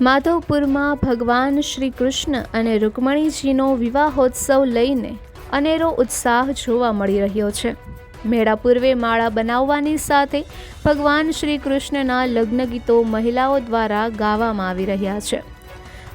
માધવપુરમાં ભગવાન શ્રી કૃષ્ણ અને રૂકમણીજીનો વિવાહોત્સવ લઈને અનેરો ઉત્સાહ જોવા મળી રહ્યો છે. મેળા પૂર્વે માળા બનાવવાની સાથે ભગવાન શ્રી કૃષ્ણના લગ્ન ગીતો મહિલાઓ દ્વારા ગાવામાં આવી રહ્યા છે.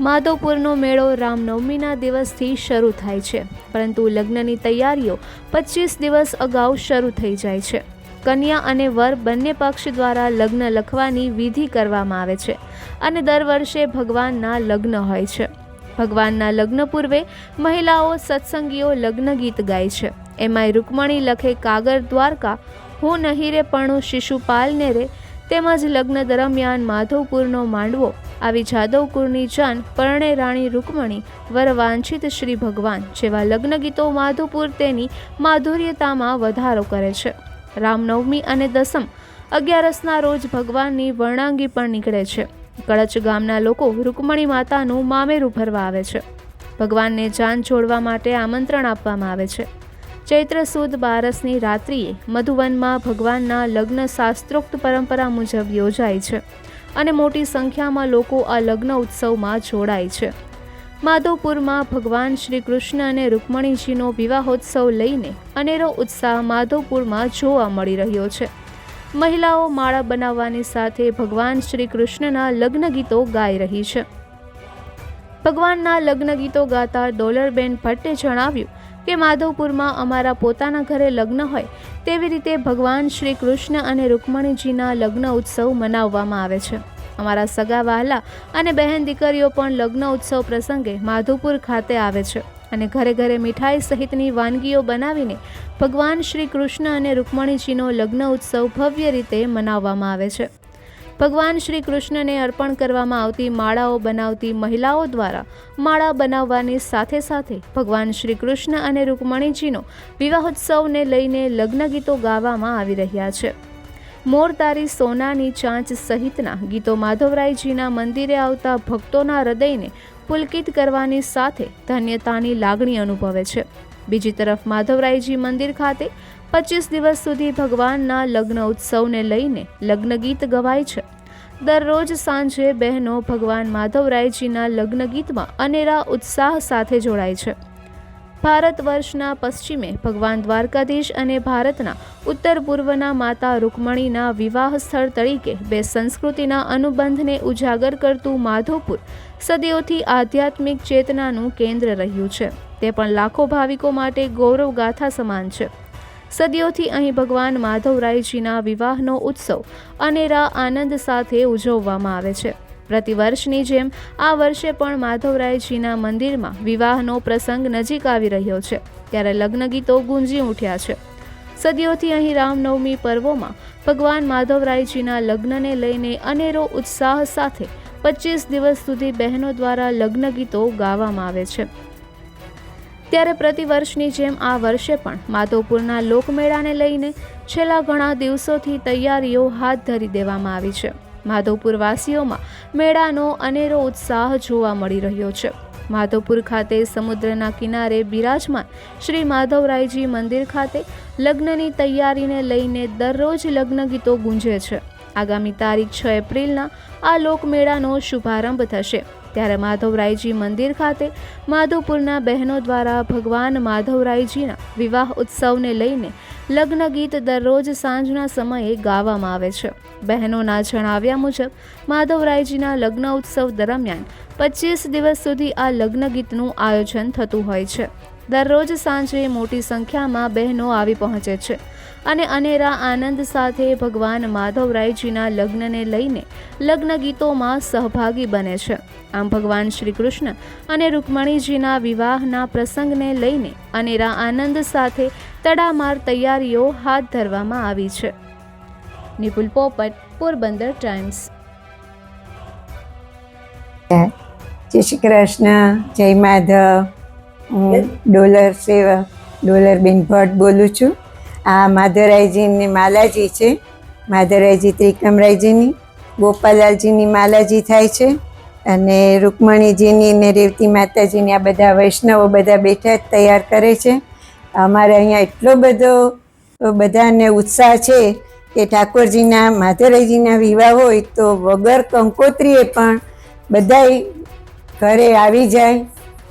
માધવપુરનો મેળો રામનવમીના દિવસથી શરૂ થાય છે, પરંતુ લગ્નની તૈયારીઓ પચીસ દિવસ અગાઉ શરૂ થઈ જાય છે. કન્યા અને વર બંને પક્ષ દ્વારા લગ્ન લખવાની વિધિ કરવામાં આવે છે અને દર વર્ષે ભગવાનના લગ્ન હોય છે. ભગવાનના લગ્ન પૂર્વે મહિલાઓ સત્સંગીઓ લગ્ન ગીત ગાય છે. એમાંય રૂકમણી લખે કાગર દ્વારકા, હું નહીં રે પણું શિશુપાલને રે. તેમજ લગ્ન દરમિયાન માધવપુરનો માંડવો, આવી જાદવપુરની જાન પરણે રાણી રૂકમણી વર વાંછિત શ્રી ભગવાન જેવા લગ્ન ગીતો માધવપુર તેની માધુર્યતામાં વધારો કરે છે. રામનવમી અને દસમ અગિયારસના રોજ ભગવાનની વર્ણાંગી પણ નીકળે છે. કળચ ગામના લોકો રૂકમણી માતાનું મામેરું ભરવા આવે છે. ભગવાનને જાન છોડવા માટે આમંત્રણ આપવામાં આવે છે. ચૈત્ર સુદ બારસની રાત્રિએ મધુવનમાં ભગવાનના લગ્ન શાસ્ત્રોક્ત પરંપરા મુજબ યોજાય છે અને મોટી સંખ્યામાં લોકો આ લગ્ન ઉત્સવમાં જોડાય છે. માધવપુરમાં ભગવાન શ્રી કૃષ્ણ અને રૂકમણીજીનો વિવાહોત્સવ લઈને અનેરો ઉત્સાહ માધવપુરમાં જોવા મળી રહ્યો છે. મહિલાઓ માળા બનાવવાની સાથે ભગવાન શ્રી કૃષ્ણના લગ્ન ગીતો ગાઈ રહી છે. ભગવાનના લગ્ન ગીતો ગાતા ડોલરબેન ભટ્ટે જણાવ્યું કે માધવપુરમાં અમારા પોતાના ઘરે લગ્ન હોય તેવી રીતે ભગવાન શ્રી કૃષ્ણ અને રૂકમણીજીના લગ્ન ઉત્સવ મનાવવામાં આવે છે. અમારા સગા વહાલા અને બહેન દીકરીઓ પણ લગ્ન ઉત્સવ પ્રસંગે માધુપુર ખાતે આવે છે અને ઘરે ઘરે મીઠાઈ સહિતની વાનગીઓ બનાવીને ભગવાન શ્રી કૃષ્ણ અને રૂકમણીજીનો લગ્ન ઉત્સવ ભવ્ય રીતે મનાવવામાં આવે છે. ભગવાન શ્રી કૃષ્ણને અર્પણ કરવામાં આવતી માળાઓ બનાવતી મહિલાઓ દ્વારા માળા બનાવવાની સાથે સાથે ભગવાન શ્રી કૃષ્ણ અને રૂકમણીજીનો વિવાહોત્સવને લઈને લગ્ન ગીતો ગાવામાં આવી રહ્યા છે. મોર તારી સોનાની ચાંચ સહિતના ગીતો માધવરાયજીના મંદિરે આવતા ભક્તોના હૃદયને પુલકિત કરવાની સાથે ધન્યતાની લાગણી અનુભવે છે. બીજી તરફ માધવરાયજી મંદિર ખાતે પચીસ દિવસ સુધી ભગવાનના લગ્ન ઉત્સવને લઈને લગ્નગીત ગવાય છે. દરરોજ સાંજે બહેનો ભગવાન માધવરાયજીના લગ્નગીતમાં અનેરા ઉત્સાહ સાથે જોડાય છે. ભારત વર્ષના પશ્ચિમે ભગવાન દ્વારકાધીશ અને ભારતના ઉત્તર પૂર્વના માતા રૂકમણીના વિવાહ સ્થળ તરીકે બે સંસ્કૃતિના અનુબંધને ઉજાગર કરતું માધવપુર સદીઓથી આધ્યાત્મિક ચેતનાનું કેન્દ્ર રહ્યું છે. તે પણ લાખો ભાવિકો માટે ગૌરવગાથા સમાન છે. સદીઓથી અહીં ભગવાન માધવરાયજીના વિવાહનો ઉત્સવ અનેરા આનંદ સાથે ઉજવવામાં આવે છે. પ્રતિવર્ષની જેમ આ વર્ષે પણ માધવરાયજીના મંદિરમાં વિવાહનો પ્રસંગ નજીક આવી રહ્યો છે, ત્યારે લગ્ન ગીતો ગુંજી ઉઠ્યા છે. સદીઓથી અહીં રામનવમી પર્વોમાં ભગવાન માધવરાયજીના લગ્નને લઈને અનેરો ઉત્સાહ સાથે પચીસ દિવસ સુધી બહેનો દ્વારા લગ્ન ગીતો ગાવામાં આવે છે. ત્યારે પ્રતિવર્ષની જેમ આ વર્ષે પણ માધવપુરના લોકમેળાને લઈને છેલ્લા ઘણા દિવસોથી તૈયારીઓ હાથ ધરી દેવામાં આવી છે. માધવપુર વાસીઓમાં મેળાનો અનેરો ઉત્સાહ જોવા મળી રહ્યો છે. માધવપુર ખાતે સમુદ્રના કિનારે બિરાજમાન શ્રી માધવરાયજી મંદિર ખાતે લગ્નની તૈયારીને લઈને દરરોજ લગ્ન ગીતો ગુંજે છે. આગામી તારીખ છ એપ્રિલના આ લોકમેળાનો શુભારંભ થશે. ત્યારે માધવરાયજી મંદિર ખાતે માધવપુરના બહેનો દ્વારા ભગવાન માધવરાયજીના વિવાહ ઉત્સવને લઈને લગ્ન ગીત દરરોજ સાંજના સમયે ગાવામાં આવે છે. બહેનોના જણાવ્યા મુજબ, માધવરાયજીના લગ્ન ઉત્સવ દરમિયાન પચીસ દિવસ સુધી આ લગ્ન ગીતનું આયોજન થતું હોય છે. દરરોજ સાંજે મોટી સંખ્યામાં બહેનો આવી પહોંચે છે. અને અનેરા આનંદ સાથે ભગવાન માધવરાયજીના લગ્નને લઈને લગ્ન ગીતોમાં સહભાગી બને છે. આમ ભગવાન શ્રી કૃષ્ણ અને રૂકમણીજીના વિવાહના પ્રસંગને લઈને અનેરા આનંદ સાથે તડામાર તૈયારીઓ હાથ ધરવામાં આવી છે. નિપુલ પોપટ, પોરબંદર ટાઈમ્સ. જય શ્રી કૃષ્ણ, જય માધવ. ડોલર સેવા ડોલર બેન ભટ્ટ બોલું છું. આ માધવરાયજીની માલાજી છે. માધવરાયજી ત્રિકમરાયજીની, ગોપાલાલજીની માલાજી થાય છે અને રૂકમણીજીની ને રેવતી માતાજીની આ બધા વૈષ્ણવો બધા બેઠા જ તૈયાર કરે છે. અમારે અહીંયા એટલો બધો, બધાને ઉત્સાહ છે કે ઠાકોરજીના, માધવરાયજીના વિવાહ હોય તો વગર કંકોત્રીએ પણ બધાય ઘરે આવી જાય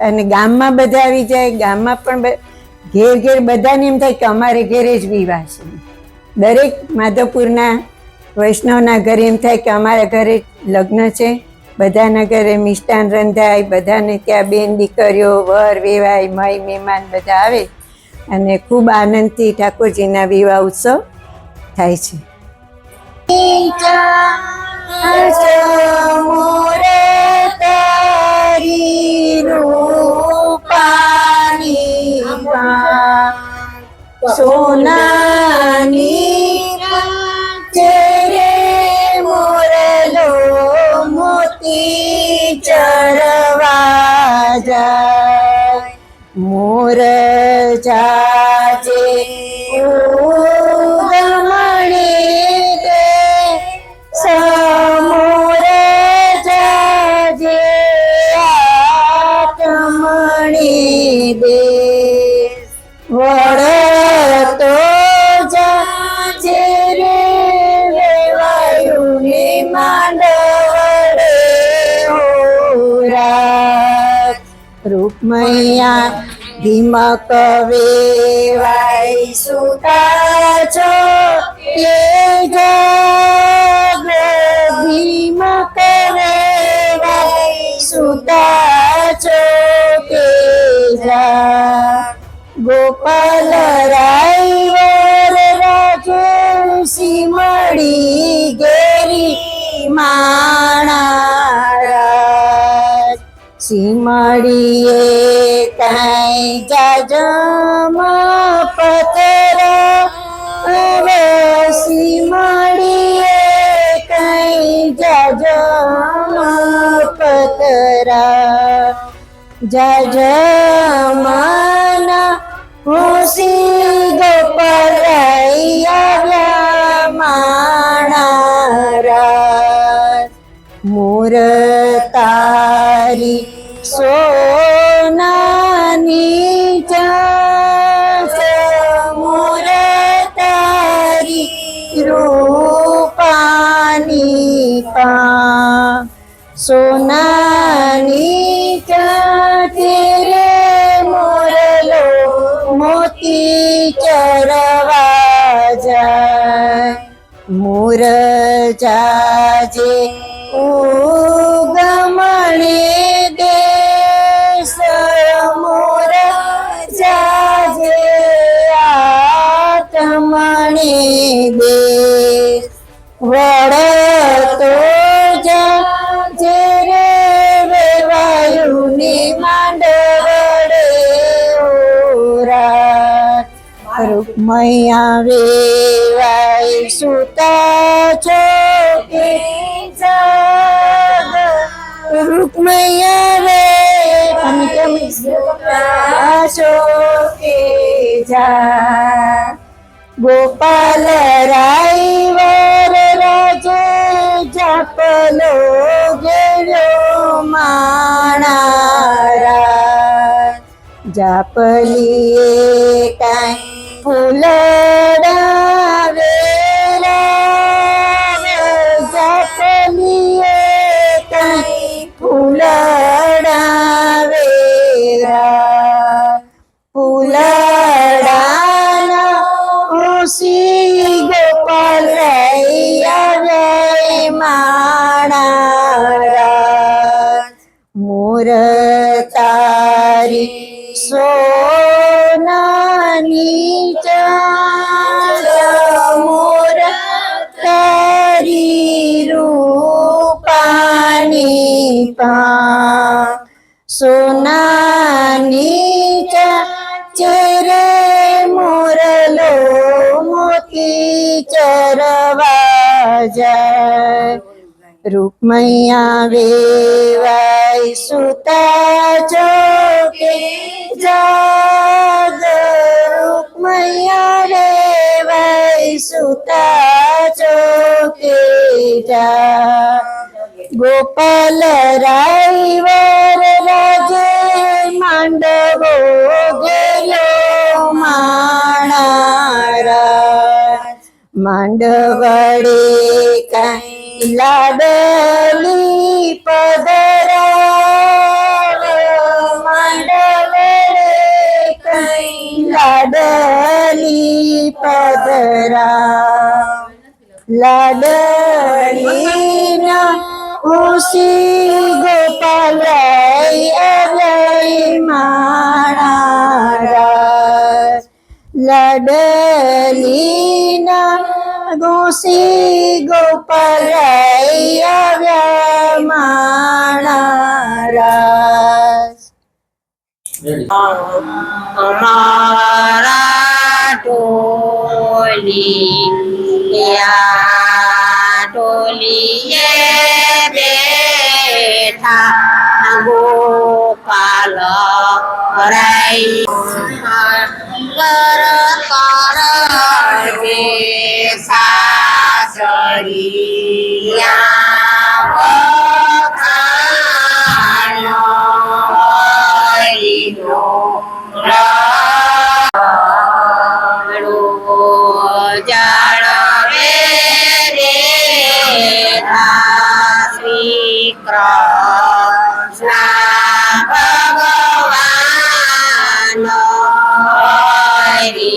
અને ગામમાં બધા આવી જાય, ગામમાં પણ ઘેર ઘેર બધાને એમ થાય કે અમારે ઘેરે જ વિવાહ છે. દરેક માધવપુરના વૈષ્ણવના ઘરે એમ થાય કે અમારા ઘરે લગ્ન છે. બધાના ઘરે મિષ્ટાન રંધાય, બધાને ત્યાં બેન દીકરીઓ વર વેવાય, મય મહેમાન બધા આવે અને ખૂબ આનંદથી ઠાકોરજીના વિવાહ ઉત્સવ થાય છે. સોનાની ચરે મોરલો મોતી ચરવા જાય. મોર ધીમક વેવાય સુતા છો સિમડીએ કાંઈ જાજમ પથર હવે સિમડીએ કાંઈ જાજમ પતરા જજમાના હું ગોપરાઈ તારી સોનાની ચાંચ મોર તારી રૂપાની પા સોનાની ચાંચે રે મોરલો મોતી ચરવા જાય મોર રૂપમૈયા વેવાય સુતા છો કે જાગ રૂપમૈયા રે તમે કેમ સુતા છો કે જા ગોપાલ રાય વર રાજે જાપલો ગેલો માણારા જાપલીએ કાંઈ ફૂલડા વેરા જાપલીએ કાંઈ ફૂલડા વેરા ફૂલડાના ઓસી ગોપાલ રૂપાની પા સોનાની ચરે મોરલો મોતી ચરવા જાય રૂપમૈયા વેવાય સુતા જો કે જાગ રૂપમૈયા રેવાય સુતા જો કે જા ગોપાલ રાઈવર રાજે માંડવો ગેલો માણારા. માંડવડે કઈ લાડલી પધરા માંડવડે કઈ લાડલી પધરા લાડલી ના শ্রী গোপাল লডলিনা গোসি গোপাল মানারাস তোমারা টোলিয়া ટોલીએ બેઠા ગોપાલ રાઈ મંગળ કરજે સાસરી বাইরে